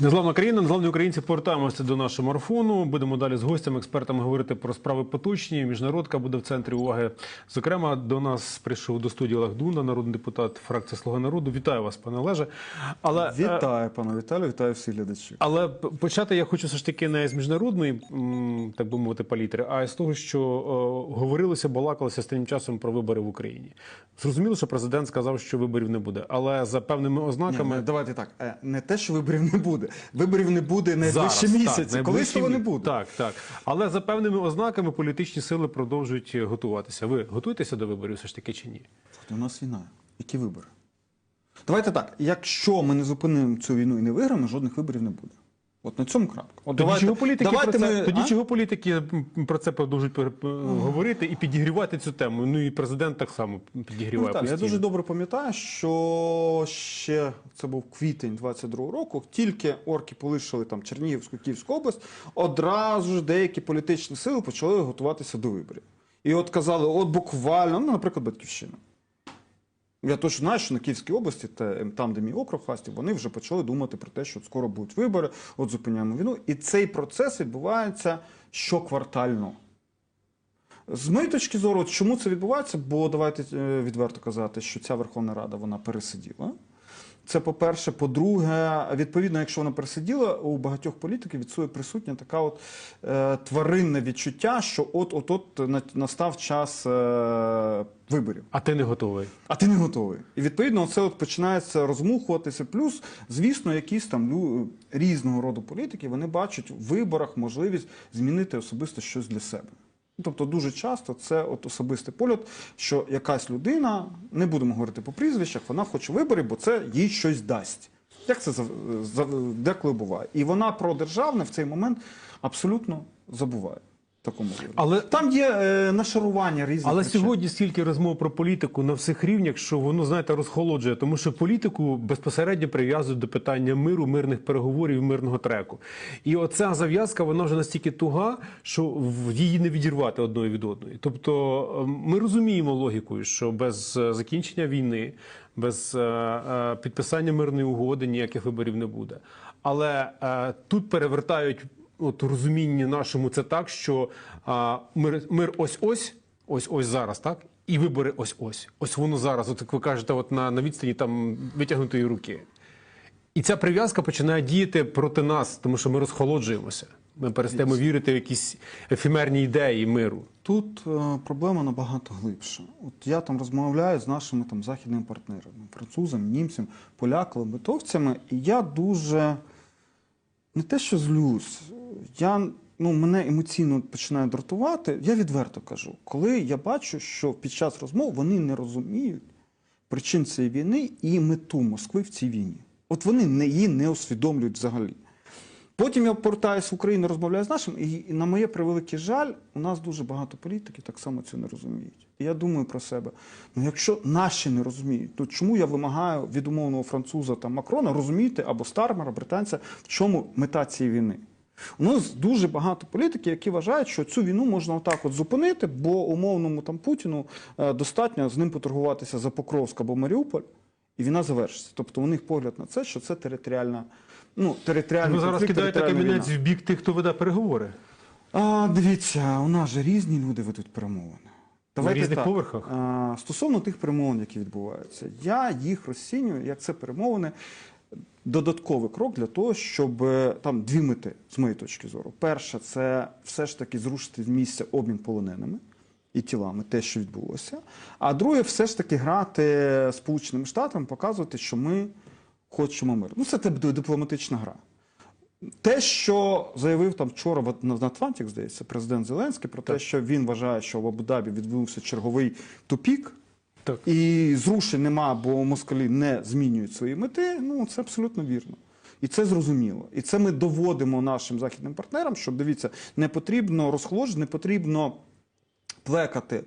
Незламна країна, незламні українці повертаємося до нашого марафону. Будемо далі з гостями, експертами говорити про справи поточні. Міжнародка буде в центрі уваги. Зокрема, до нас прийшов до студії Олег Дуна, народний депутат фракції Слуга народу. Вітаю вас, пане Олеже. Але е, Вітаю, пане Віталію, вітаю всіх глядачів. але почати я хочу все ж таки не з міжнародної, так би мовити, палітри, а з того, що е, говорилося, балакалося останнім часом про вибори в Україні. Зрозуміло, що президент сказав, що виборів не буде, але за певними ознаками. Ні, давайте так. е, Не те, що виборів не буде. Виборів не буде найближчі Зараз, місяці. Колись того не буде. Так, так. Але за певними ознаками політичні сили продовжують готуватися. Ви готуєтеся до виборів все ж таки чи ні? У нас війна. Які вибори? Давайте так. Якщо ми не зупинимо цю війну і не виграємо, жодних виборів не буде. От на цьому крапка. От Тоді давайте, чого політики давайте про це ми, тоді а? чого політики про це продовжують пер- п- говорити і підігрівати цю тему? Ну і президент так само Ну, підігріває Віталій, я дуже добре пам'ятаю, що ще це був квітень 22-го року. Тільки орки полишили там Чернігівську Київську область, одразу ж деякі політичні сили почали готуватися до виборів. І от казали, от буквально, ну, наприклад, Батьківщина. Я точно знаю, що на Київській області, те- там, де мій округ власті, вони вже почали думати про те, що скоро будуть вибори, от зупиняємо війну. І цей процес відбувається щоквартально. З моєї точки зору, чому це відбувається? Бо давайте е, відверто казати, що ця Верховна Рада вона пересиділа. Це по-перше. По-друге, відповідно, якщо вона пересиділа, у багатьох політиків відсує присутня така от е, тваринне відчуття, що от от на- настав час е, виборів. А ти не готовий. А ти не готовий. І відповідно це от починається розмухуватися. Плюс, звісно, якісь там лю- різного роду політики вони бачать в виборах можливість змінити особисто щось для себе. Тобто дуже часто це от особистий польот, що якась людина, не будемо говорити по прізвищах, вона хоче виборів, бо це їй щось дасть. Як це деколи буває? І вона про державне в цей момент абсолютно забуває. Такому вигляді. Але- там є е, нашарування різних. Але речей. сьогодні стільки розмов про політику на всіх рівнях, що воно знаєте розхолоджує, тому що політику безпосередньо прив'язують до питання миру, мирних переговорів, мирного треку. І оця зав'язка вона вже настільки туга, що в- її не відірвати одної від одної. Тобто ем, ми розуміємо логікою, що без е, закінчення війни, без е, е, підписання мирної угоди ніяких виборів не буде. Але е, тут перевертають от розумінні нашому це так, що а, мир, мир ось ось, ось ось зараз, так? І вибори ось ось. Ось воно зараз. От як ви кажете, от на, на відстані там витягнутої руки. І ця прив'язка починає діяти проти нас, тому що ми розхолоджуємося. Ми перестаємо вірити в якісь ефемерні ідеї миру. Тут е, проблема набагато глибша. От я там розмовляю з нашими там західними партнерами, французами, німцями, поляками, литовцями, і я дуже не те, що злюсь, я ну мене емоційно починає дратувати. Я відверто кажу, коли я бачу, що під час розмов вони не розуміють причин цієї війни і мету Москви в цій війні. От вони не її не усвідомлюють взагалі. Потім я повертаюся в Україну, розмовляю з нашим, і на моє превеликий жаль, у нас дуже багато політиків так само це не розуміють. І я думаю про себе. Ну якщо наші не розуміють, то чому я вимагаю від умовного француза та Макрона розуміти або Стармера, британця, в чому мета цієї війни? У нас дуже багато політиків, які вважають, що цю війну можна отак от зупинити, бо умовному там Путіну е, достатньо з ним поторгуватися за Покровськ або Маріуполь, і війна завершиться. Тобто у них погляд на це, що це територіальна. Ну, територіальний Ви зараз конфлікт, кидаєте територіальна камінець війна. в бік тих, хто веде переговори А, дивіться, у нас же різні люди ведуть перемовини. на різних поверхах. А, стосовно тих перемовин, які відбуваються, я їх розцінюю, як це перемовини. Додатковий крок для того, щоб е, там дві мети, з моєї точки зору. Перша це все ж таки зрушити з місця обмін полоненими і тілами, те, що відбулося. А друге, все ж таки грати Сполученими Штатами, показувати, що ми хочемо мир. Ну, це дипломатична гра. Те, що заявив там вчора в- на Атлантик, здається, президент Зеленський, про те, що він вважає, що в Абу-Дабі відбувся черговий тупік, Так. і зрушень нема, бо москалі не змінюють свої мети. Ну це абсолютно вірно. І це зрозуміло. І це ми доводимо нашим західним партнерам, що дивіться, не потрібно розхолодження, не потрібно плекати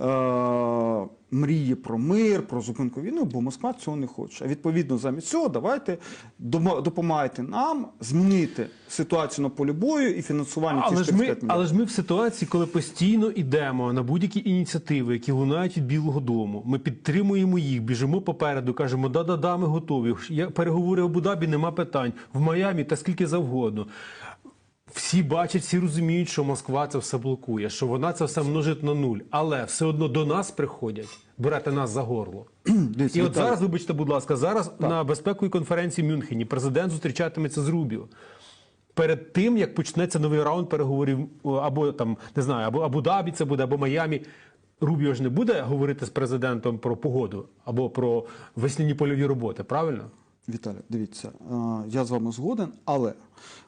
е, мріє про мир, про зупинку війни, бо Москва цього не хоче. А відповідно, замість цього давайте допомагайте нам змінити ситуацію на полі бою і фінансування Але цих ж, ми, 35 мільйонів. але ж ми в ситуації, коли постійно йдемо на будь-які ініціативи, які лунають від Білого Дому. Ми підтримуємо їх, біжимо попереду, кажемо, да-да-да, ми готові. Я, переговори в Абу-Дабі, нема питань. В Майамі та скільки завгодно. Всі бачать, всі розуміють, що Москва це все блокує, що вона це все множить на нуль. Але все одно до нас приходять, берете нас за горло. І от зараз, вибачте, будь ласка, зараз на безпековій конференції в Мюнхені президент зустрічатиметься з Рубіо. Перед тим як почнеться новий раунд переговорів, або там не знаю, або Абу-Дабі це буде, або Майамі. Рубіо ж не буде говорити з президентом про погоду або про весняні польові роботи, правильно? Віталій, дивіться, е, я з вами згоден, але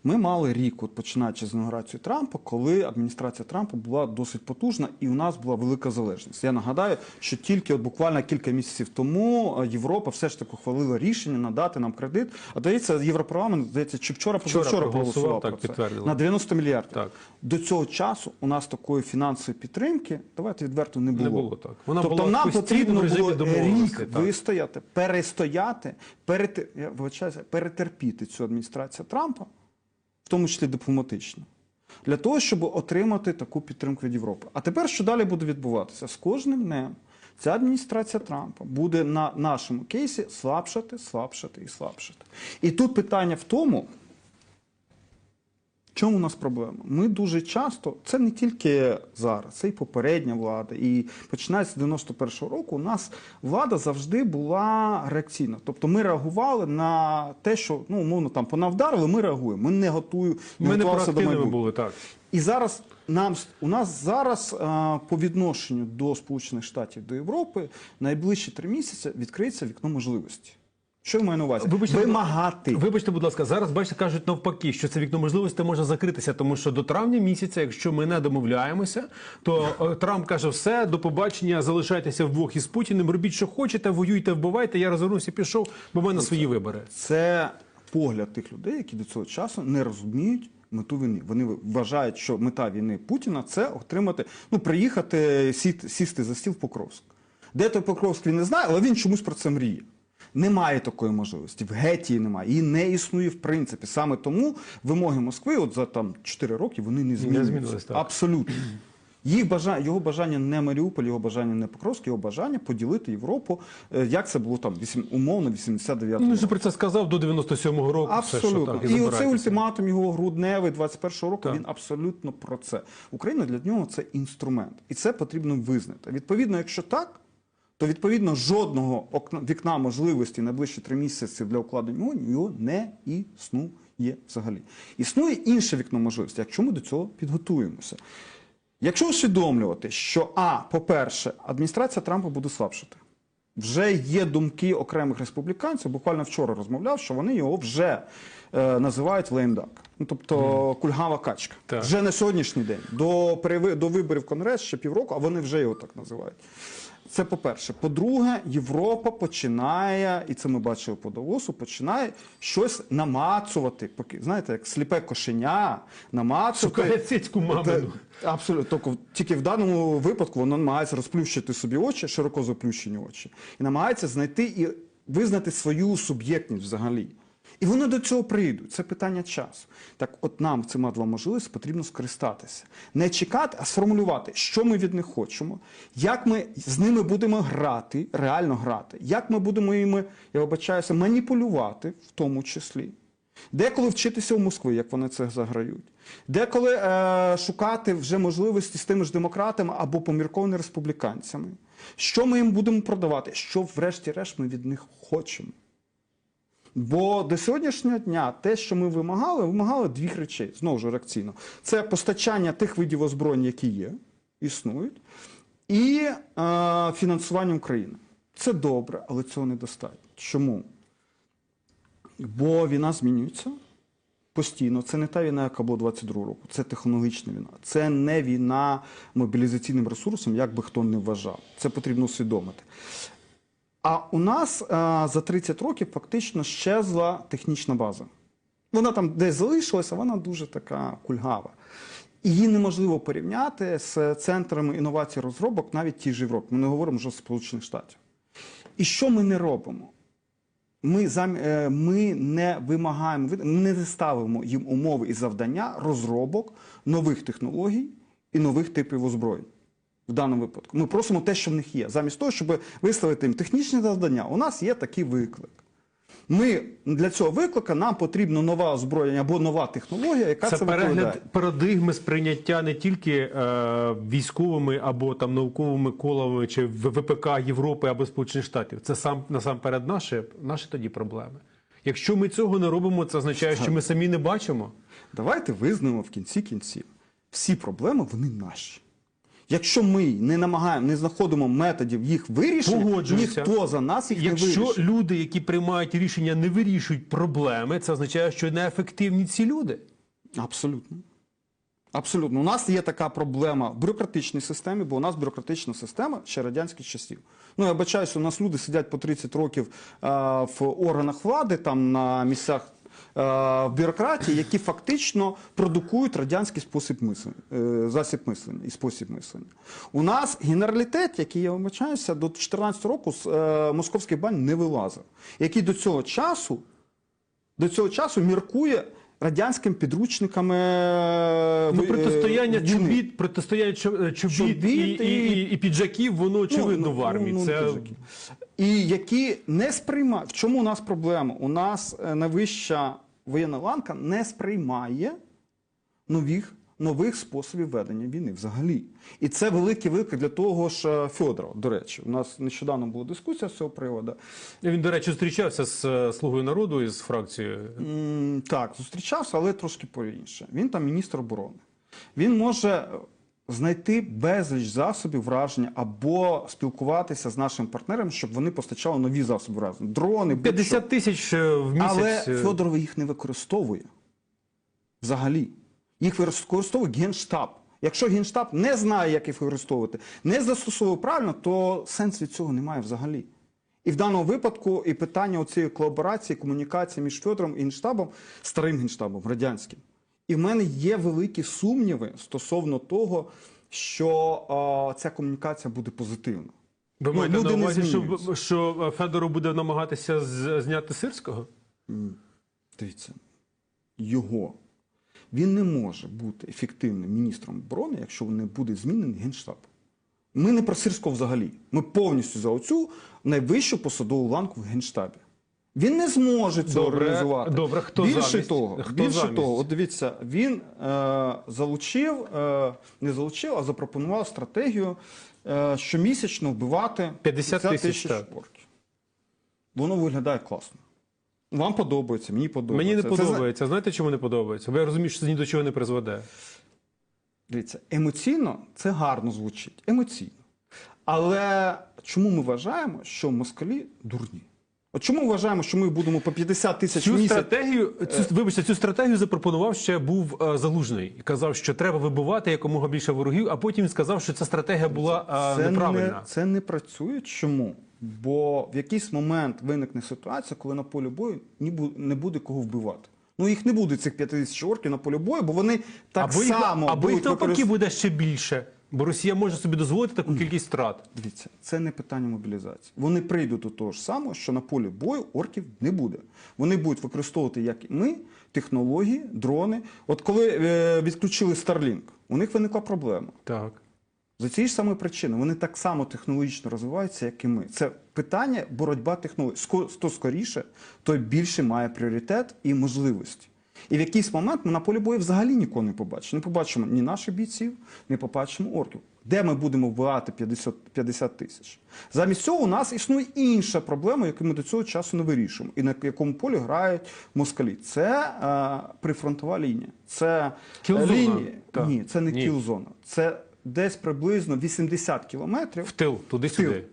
ми мали рік, от починаючи з інаугурації Трампа, коли адміністрація Трампа була досить потужна і у нас була велика залежність. Я нагадаю, що тільки от буквально кілька місяців тому е, Європа все ж таки ухвалила рішення надати нам кредит. А здається, Європарламент, здається, чи вчора, Вчора позавчора проголосував, так, про це. на 90 мільярдів. Так. До цього часу у нас такої фінансової підтримки, давайте відверто, не було. Не було так. Вона тобто була нам потрібно було рік так. вистояти, перестояти, перете... я перетерпіти цю адміністрацію Трампа, тому числі дипломатично, для того, щоб отримати таку підтримку від Європи. А тепер що далі буде відбуватися? З кожним днем ця адміністрація Трампа буде на нашому кейсі слабшати, слабшати і слабшати. І тут питання в тому. Чому у нас проблема? Ми дуже часто, це не тільки зараз, це і попередня влада. І починаючи з 91-го року, у нас влада завжди була реакційна. Тобто ми реагували на те, що ну умовно там по нам вдарили, ми реагуємо. Ми не готую, Ми не проактивними були так. І зараз нам у нас зараз а, по відношенню до Сполучених Штатів до Європи найближчі три місяці відкриється вікно можливості. Що я маю на увазі? Вибачте, Вимагати. Вибачте, будь ласка, зараз бачите, кажуть навпаки, що це вікно можливості може закритися, тому що до травня місяця, якщо ми не домовляємося, то е, Трамп каже: все, до побачення, залишайтеся вдвох із Путіним, робіть, що хочете, воюйте, вбивайте. Я розвернувся, пішов, бо в мене свої вибори. Це погляд тих людей, які до цього часу не розуміють мету війни. Вони вважають, що мета війни Путіна це отримати, ну приїхати сісти за стіл в Покровськ. Де той Покровськ він не знає, але він чомусь про це мріє. Немає такої можливості. В геті її немає. Її не існує в принципі. Саме тому вимоги Москви, от за там 4 роки, вони не так. Абсолютно. Їх бажання, його бажання не Маріуполь, його бажання не Покровськ, його бажання поділити Європу, е, як це було там вісім- умовно 89 Ну, він же про це сказав до 97-го року. все, що Абсолютно. так, і оцей ультиматум його грудневий 21-го року, Так. він абсолютно про це. Україна для нього це інструмент. І це потрібно визнати. Відповідно, якщо так, то відповідно жодного вікна можливості на ближчі три місяці для укладення його не існує взагалі. Існує інше вікно можливості, якщо ми до цього підготуємося. Якщо усвідомлювати, що А, по-перше, адміністрація Трампа буде слабшати. Вже є думки окремих республіканців. Буквально вчора розмовляв, що вони його вже е, називають леймдак. Ну тобто кульгава качка. Так. Вже на сьогоднішній день. До, переви- до виборів Конгрес ще півроку, а вони вже його так називають. Це по-перше. По-друге, Європа починає, і це ми бачили по Давосу, починає щось намацувати. Поки знаєте, як сліпе кошеня, намацувати. Шукає цицьку мамину. Та- Абсолютно. Тільки, тільки в даному випадку воно намагається розплющити собі очі, широко заплющені очі, і намагається знайти і визнати свою суб'єктність взагалі. І вони до цього прийдуть. Це питання часу. Так, от нам цими двома можливостями потрібно скористатися. Не чекати, а сформулювати, що ми від них хочемо, як ми з ними будемо грати, реально грати, як ми будемо їми, я вибачаюся, маніпулювати в тому числі. Деколи вчитися у Москви, як вони це заграють. Деколи е, шукати вже можливості з тими ж демократами або поміркованими республіканцями. Що ми їм будемо продавати? Що, врешті-решт, ми від них хочемо. Бо до сьогоднішнього дня те, що ми вимагали, вимагали двох речей, знову ж реакційно. Це постачання тих видів озброєнь, які є, існують, і е, фінансування України. Це добре, але цього недостатньо. Чому? Бо війна змінюється постійно. Це не та війна, яка була 22 року, це технологічна війна. Це не війна мобілізаційним ресурсом, як би хто не вважав. Це потрібно усвідомити. А у нас а, за 30 років фактично щезла технічна база. Вона там десь залишилася, вона дуже така кульгава. Її неможливо порівняти з центрами інновацій розробок навіть ті ж Європи. Ми не говоримо вже з Сполучених Штатів. І що ми не робимо? Ми, зам... е, ми не вимагаємо, ми не ставимо їм умови і завдання розробок нових технологій і нових типів озброєнь. В даному випадку. Ми просимо те, що в них є. Замість того, щоб виставити їм технічні завдання, у нас є такий виклик. Ми для цього виклика нам потрібно нове озброєння або нова технологія, яка це, Це перегляд парадигми сприйняття не тільки е, військовими або там науковими колами чи ВПК Європи або Сполучених Штатів. Це сам насамперед наші, наші тоді проблеми. Якщо ми цього не робимо, це означає, що ми самі не бачимо. Давайте визнаємо в кінці кінців. Всі проблеми вони наші. Якщо ми не намагаємо, не знаходимо методів їх вирішення, ніхто за нас їх Якщо не вирішить. люди, які приймають рішення, не вирішують проблеми, це означає, що неефективні ці люди. Абсолютно. Абсолютно. У нас є така проблема в бюрократичній системі, бо у нас бюрократична система ще радянських часів. Ну, я бачаюся, у нас люди сидять по 30 років е, в органах влади, там на місцях бюрократії, які фактично продукують радянський спосіб мислення, е, засіб мислення і спосіб мислення. У нас генералітет, який я вибачаюся, до 14 року з е, московських бань не вилазив, який до цього часу до цього часу міркує радянським підручниками Ну, е, протистояння чобіт, протистояння чобіт, Чобіт і, і- і, і, піджаків, воно очевидно Ну, в армії. ну, ну, це. І які не сприймають. В чому у нас проблема? У нас е, найвища воєнна ланка не сприймає нових, нових способів ведення війни взагалі. І це великий виклик для того ж е, Федорова. До речі, у нас нещодавно була дискусія з цього приводу. він, до речі, зустрічався з е, слугою народу із фракцією. Так, зустрічався, але трошки по-інше. Він там міністр оборони. Він може знайти безліч засобів враження або спілкуватися з нашими партнерами, щоб вони постачали нові засоби враження. Дрони, 50 тисяч е, в місяць. Але е, Федоров їх не використовує. Взагалі. Їх використовує Генштаб. Якщо Генштаб не знає, як їх використовувати, не застосовує правильно, то сенс від цього немає взагалі. І в даному випадку і питання цієї колаборації, комунікації між Федором і Генштабом, старим Генштабом, радянським. І в мене є великі сумніви стосовно того, що е, ця комунікація буде позитивна. Ви ну, маєте на увазі, що, що Федоров буде намагатися з- зняти сирського? Дивіться, його. Він не може бути ефективним міністром оборони, якщо не буде змінений Генштаб. Ми не про Сирського взагалі. Ми повністю за оцю найвищу посадову ланку в Генштабі. Він не зможе цього Добре, організувати. добре, хто більше замість? того, Хто більше замість? того, от дивіться, він е, залучив, е, не залучив, а запропонував стратегію е, щомісячно вбивати 50 тисяч, орків. Воно виглядає класно. Вам подобається, мені подобається. Мені не Це, подобається. Знаєте, чому не подобається? Бо я розумію, що це ні до чого не призведе. Дивіться, емоційно це гарно звучить. Емоційно. Але чому ми вважаємо, що москалі дурні? От чому вважаємо, що ми будемо по 50 тисяч Цю місяць? стратегію, Е. цю, вибачте, цю стратегію запропонував ще був е, залужний і казав, що треба вибивати якомога більше ворогів, а потім сказав, що ця стратегія була е, Це неправильна. не, це не працює. Чому? Бо в якийсь момент виникне ситуація, коли на полі бою ні не буде кого вбивати. Ну їх не буде цих 5 тисяч орків на полі бою, бо вони так або їх, само або їх будуть навпаки використ- буде ще більше, бо Росія може собі дозволити таку кількість втрат. Дивіться, це не питання мобілізації. Вони прийдуть до того ж самого, що на полі бою орків не буде. Вони будуть використовувати, як і ми, технології, дрони. От коли е, відключили Starlink, у них виникла проблема. Так. За цієї ж самої причини вони так само технологічно розвиваються, як і ми. Це питання боротьба технологій. Ско- Хто скоріше, той більше має пріоритет і можливості. І в якийсь момент ми на полі бою взагалі нікого не побачимо. Не побачимо ні наших бійців, не побачимо орків. Де ми будемо вбивати 50, 50 тисяч? Замість цього у нас існує інша проблема, яку ми до цього часу не вирішуємо, і на якому полі грають москалі. Це е, прифронтова лінія. Це е. Так. Ні, це не кілзона. Це десь приблизно 80 кілометрів. В тил, туди-сюди.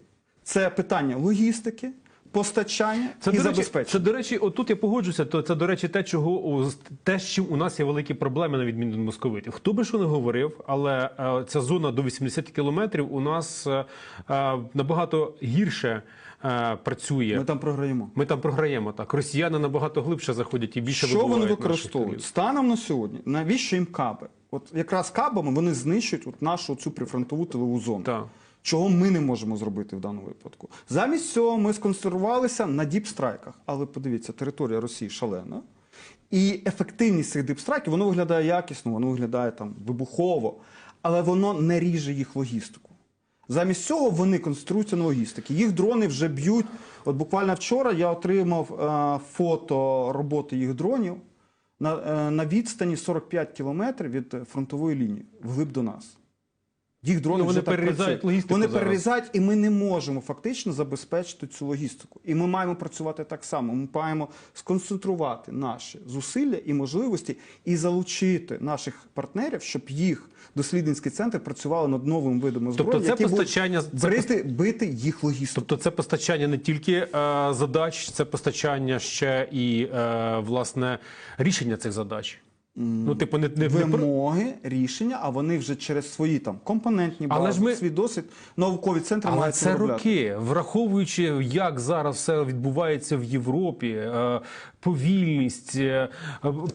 Це питання логістики, постачання Це, і до речі, забезпечення. це, до речі, отут я погоджуся, то це, до речі, те, чого те, з чим у нас є великі проблеми на відміну від московитів. Хто би що не говорив, але е, ця зона до 80 кілометрів у нас е, е, набагато гірше е, працює. Ми там програємо. Ми там програємо так. Росіяни набагато глибше заходять і більше Що вони використовують? Станом на сьогодні, навіщо їм каби? От якраз кабами вони знищують от нашу цю прифронтову тилову зону. Так. Чого ми не можемо зробити в даному випадку? Замість цього ми сконцентрувалися на діпстрайках. Але подивіться, територія Росії шалена. І ефективність цих діпстрайків воно виглядає якісно, воно виглядає там вибухово, але воно не ріже їх логістику. Замість цього вони концентруються на логістиці. Їх дрони вже б'ють. От буквально вчора я отримав е, фото роботи їх дронів на, е, на відстані 45 кілометрів від фронтової лінії, вглиб до нас. Їх дрони Ну, вони вже так перерізають працюють. логістику Вони зараз. перерізають, і ми не можемо фактично забезпечити цю логістику. І ми маємо працювати так само. Ми маємо сконцентрувати наші зусилля і можливості і залучити наших партнерів, щоб їх дослідницький центр працювали над новим видом озброєння, Тобто це які постачання- брити, бити їх логістику. Тобто це постачання не тільки е, задач, це постачання ще і е, власне рішення цих задач. Ну, типу, не, не, Вимоги, рішення, а вони вже через свої там компонентні Але бази, ж ми- свій досвід, наукові центри Але мають це виробляти. роки, враховуючи, як зараз все відбувається в Європі, е, повільність, е,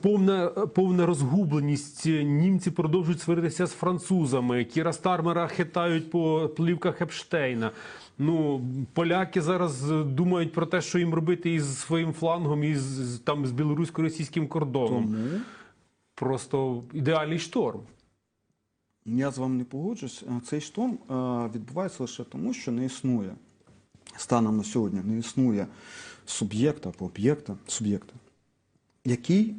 повна, повна розгубленість. Німці продовжують сваритися з французами. Кіра Стармера хитають по плівках Епштейна. Ну, поляки зараз е, думають про те, що їм робити із своїм флангом, і з там з білорусько-російським кордоном. Тому Просто ідеальний шторм. я з вами не погоджуюсь. Е, Цей шторм е, відбувається лише тому, що не існує станом на сьогодні, не існує суб'єкта або об'єкта, суб'єкта, який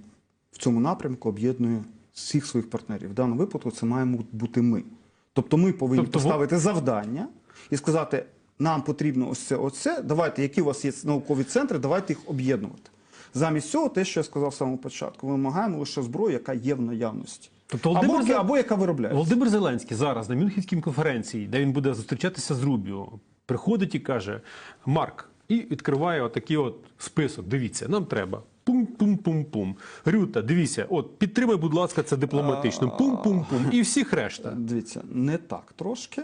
в цьому напрямку об'єднує всіх своїх партнерів. В даному випадку це маємо бути ми. Тобто ми повинні Тобто поставити завдання і сказати, нам потрібно ось це, оце, давайте, які у вас є наукові центри, давайте їх об'єднувати. Замість цього, те, що я сказав з самого початку, ми вимагаємо лише зброю, яка є в наявності. Тобто або, Зел- або яка виробляється. Володимир Зеленський зараз на Мюнхенській конференції, де він буде зустрічатися з Рубіо, приходить і каже: Марк, і відкриває отакий от список. Дивіться, нам треба. Пум-пум-пум-пум. Рюта, дивіться, от підтримай, будь ласка, це дипломатично. Пум-пум-пум. І всіх решта. Дивіться, не так трошки.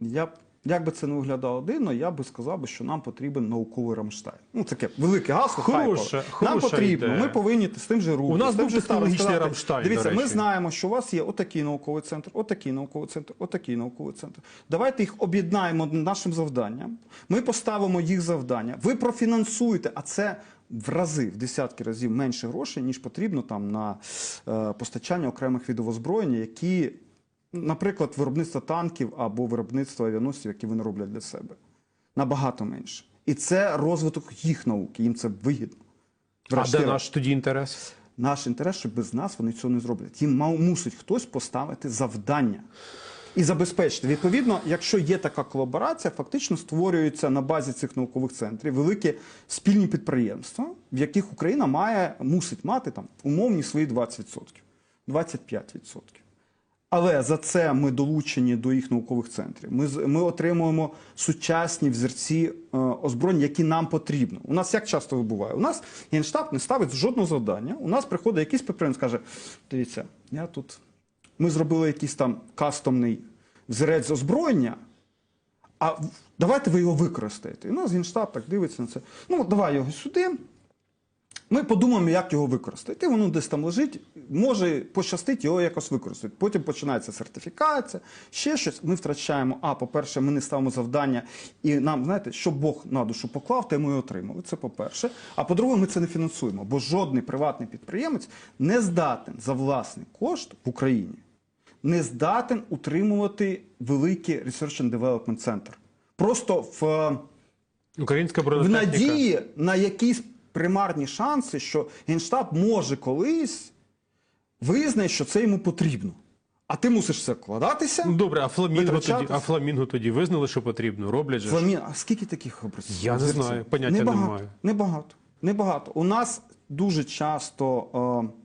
Я б, як би це не виглядало дивно, я би сказав, що нам потрібен науковий Рамштайн. Ну, таке велике гасло. Хороша- хайпове. Нам потрібно. ідея. Ми повинні з тим же рухом. У нас був технологічний Рамштайн, Дивіться, до ми знаємо, що у вас є отакий науковий центр, отакий науковий центр, отакий науковий центр. Давайте їх об'єднаємо нашим завданням. Ми поставимо їх завдання. Ви профінансуєте, а це. В рази, в десятки разів менше грошей, ніж потрібно там на е, постачання окремих видів озброєння, які наприклад, виробництво танків або виробництво авіаносців, які вони роблять для себе. Набагато менше. І це розвиток їх науки, їм це вигідно. А де наш тоді інтерес? Наш інтерес, що без нас вони цього не зроблять. Їм мав, мусить хтось поставити завдання і забезпечити. Відповідно, якщо є така колаборація, фактично створюються на базі цих наукових центрів великі спільні підприємства, в яких Україна має, мусить мати там умовні свої 20%, 25%. Але за це ми долучені до їх наукових центрів. Ми, ми отримуємо сучасні взірці е, озброєнь, які нам потрібно. У нас як часто вибуває? У нас генштаб не ставить жодного завдання. У нас приходить якийсь підприємець, каже: дивіться, я тут. Ми зробили якийсь там кастомний взірець озброєння, а давайте ви його використаєте. І у нас генштаб так дивиться на це. Ну, давай його сюди. Ми подумаємо, як його використати. І воно десь там лежить, може пощастить його якось використати. Потім починається сертифікація, ще щось. Ми втрачаємо. А, по-перше, ми не ставимо завдання, і нам, знаєте, що Бог на душу поклав, те ми і отримали. Це по-перше. А по-друге, ми це не фінансуємо, бо жодний приватний підприємець не здатен за власний кошт в Україні, не здатен утримувати великий Research and Development Center. Просто в. е, Українська в надії на якісь примарні шанси, що Генштаб може колись визнає, що це йому потрібно. А ти мусиш це вкладатися. Ну, Добре, а фламінго тоді, а фламінго тоді визнали, що потрібно. Роблять же. ж. А скільки таких образів? Я не знаю, поняття небагато, не маю. Небагато. Небагато. У нас дуже часто. Е...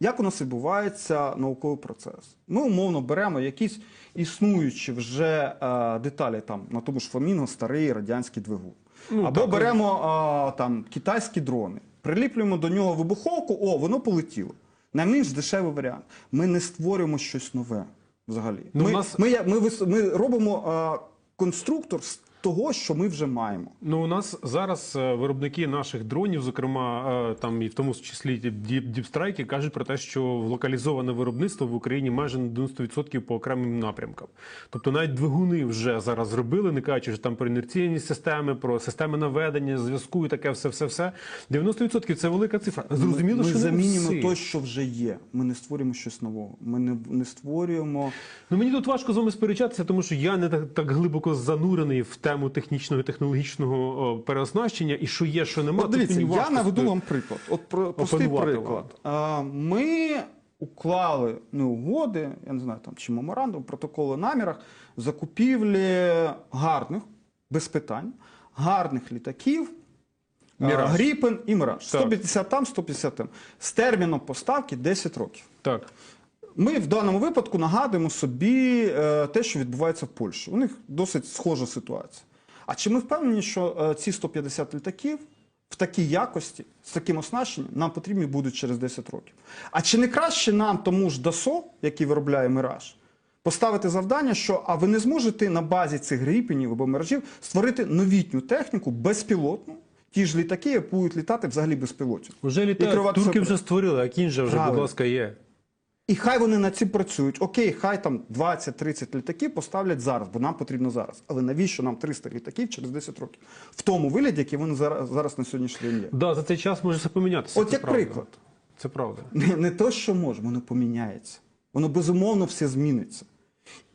Як у нас відбувається науковий процес? Ми умовно беремо якісь існуючі вже е, деталі там на тому ж фламінго старий радянський двигун. Ну, Або так, беремо а, там китайські дрони, приліплюємо до нього вибуховку, о, воно полетіло. Найменш дешевий варіант. Ми не створюємо щось нове взагалі. Ну, ми, нас- ми, я- ми, вис- ми робимо а, конструктор з того, що ми вже маємо. Ну, у нас зараз е, виробники наших дронів, зокрема, е, там і в тому числі діпстрайки, кажуть про те, що локалізоване виробництво в Україні майже на 90% по окремим напрямкам. Тобто навіть двигуни вже зараз зробили, не кажучи вже там про інерційні системи, про системи наведення, зв'язку і таке все, все, все. 90% це велика цифра. Зрозуміло, ми, що ми замінюємо всі. те, що вже є. Ми не створюємо щось нового. Ми не, не створюємо. Ну мені тут важко з вами сперечатися, тому що я не так, так глибоко занурений в тему технічного і технологічного переоснащення, і що є, що нема. От дивіться, тут я наведу вам приклад. От про простий приклад. А, Ми уклали не угоди, я не знаю там чи меморандум, протоколи намірах закупівлі гарних, без питань, гарних літаків. Міраж. Гріпен і Мираж. Так. 150 там, 150 там. З терміном поставки 10 років. Так. Ми в даному випадку нагадуємо собі е, те, що відбувається в Польщі. У них досить схожа ситуація. А чи ми впевнені, що е, ці 150 літаків в такій якості, з таким оснащенням, нам потрібні будуть через 10 років? А чи не краще нам тому ж ДАСО, який виробляє Мираж, поставити завдання, що а ви не зможете на базі цих гріпенів або миражів створити новітню техніку безпілотну, ті ж літаки, будуть літати взагалі без пілотів. Вже І літають. Турки вже створили, а кінжа вже, Правильно. будь ласка, є. І хай вони над цим працюють. Окей, хай там 20-30 літаків поставлять зараз, бо нам потрібно зараз. Але навіщо нам 300 літаків через 10 років? В тому вигляді, який вони зараз, зараз на сьогоднішній день є. Да, за цей час може все помінятися. От це як правда. приклад. Це правда. Не, не то, що може, воно поміняється. Воно безумовно все зміниться.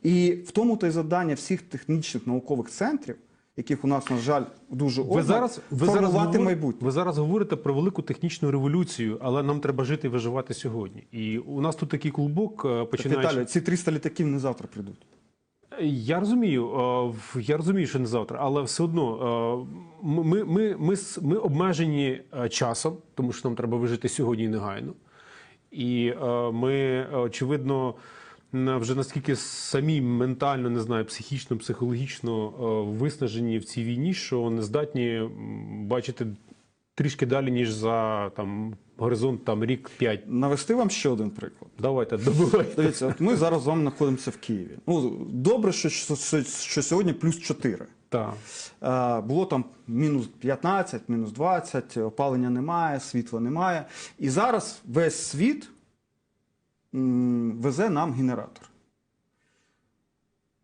І в тому то й завдання всіх технічних наукових центрів, яких у нас, на жаль, дуже Ви зараз, ви, зараз формувати говор- майбутнє. ви зараз говорите про велику технічну революцію, але нам треба жити і виживати сьогодні. І у нас тут такий клубок, е, починаючи... Віталію, ці 300 літаків не завтра прийдуть. Я розумію, е, я розумію, що не завтра, але все одно е, ми, ми, ми, ми обмежені часом, тому що нам треба вижити сьогодні негайно. І ми, очевидно, вже наскільки самі ментально, не знаю, психічно, психологічно е, виснажені в цій війні, що не здатні бачити трішки далі, ніж за там, горизонт там, рік-п'ять. Навести вам ще один приклад. Давайте, добивайте. Дивіться, от ми зараз з вами знаходимося в Києві. Ну, добре, що, що, що, сьогодні плюс 4. Так. Е, було там мінус 15, мінус 20, опалення немає, світла немає. І зараз весь світ везе нам генератор.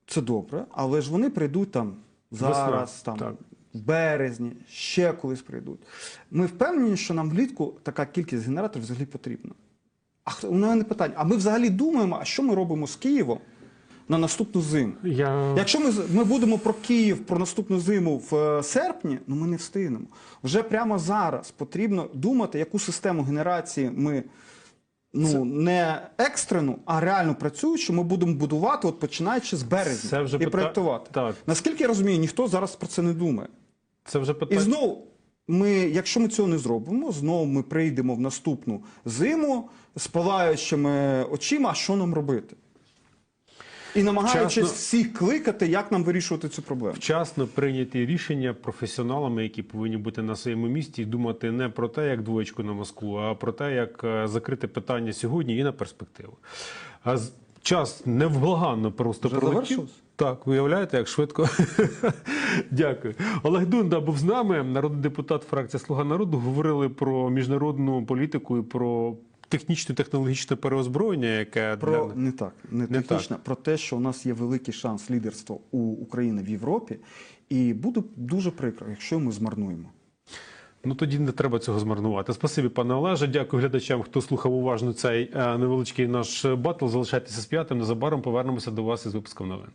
Це добре, але ж вони прийдуть там зараз, Весна, там, в березні, ще колись прийдуть. Ми впевнені, що нам влітку така кількість генераторів взагалі потрібна. А у мене питання: а ми взагалі думаємо, а що ми робимо з Києвом на наступну зиму? Я... Якщо ми, ми будемо про Київ, про наступну зиму в е, серпні, ну ми не встигнемо. Вже прямо зараз потрібно думати, яку систему генерації ми ну, не екстрену, а реально працюючу, ми будемо будувати, от починаючи з березня Це вже і пита- проєктувати. Так. Наскільки я розумію, ніхто зараз про це не думає. Це вже І питання. знову, ми, якщо ми цього не зробимо, знову ми прийдемо в наступну зиму з палаючими очима, а що нам робити? І намагаючись Вчасно- всіх кликати, як нам вирішувати цю проблему. Вчасно прийняті рішення професіоналами, які повинні бути на своєму місці, і думати не про те, як двоєчку на Москву, а про те, як е, закрити питання сьогодні і на перспективу. А час невблаганно просто Вже пролетів. Так, виявляєте, як швидко. Дякую. Олег Дунда був з нами, народний депутат фракції Слуга народу. Говорили про міжнародну політику і про технічне технологічне переозброєння, яке Про для... не так, не, Не технічно, про те, що у нас є великий шанс лідерства у України в Європі, і буде дуже прикро, якщо ми змарнуємо. Ну тоді не треба цього змарнувати. Спасибі, пане Олеже. Дякую глядачам, хто слухав уважно цей е, невеличкий наш батл. Залишайтеся з п'ятим. Незабаром повернемося до вас із випуском новин.